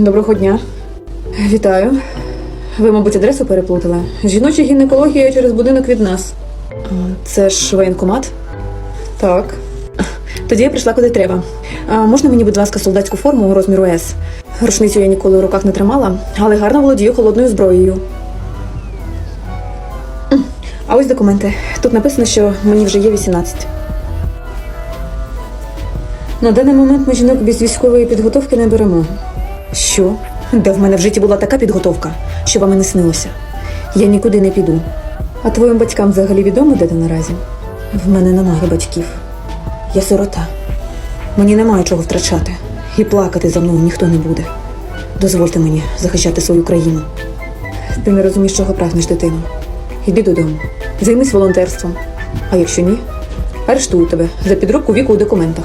Доброго дня. Вітаю. Ви, мабуть, адресу переплутали. Жіноча гінекологія через будинок від нас. Це ж воєнкомат? Так. Тоді я прийшла куди треба. А можна мені, будь ласка, солдатську форму розміру С? Рушницю я ніколи в руках не тримала, але гарно володію холодною зброєю. А ось документи. Тут написано, що мені вже є 18. На даний момент ми жінок без військової підготовки не беремо. Що? Де в мене в житті була така підготовка, що вам і не снилося. Я нікуди не піду. А твоїм батькам взагалі відомо, де ти наразі? В мене немає батьків. Я сирота. Мені немає чого втрачати. І плакати за мною ніхто не буде. Дозвольте мені захищати свою країну. Ти не розумієш, чого прагнеш дитину. Йди додому, займись волонтерством. А якщо ні, арештую тебе за підробку віку у документах.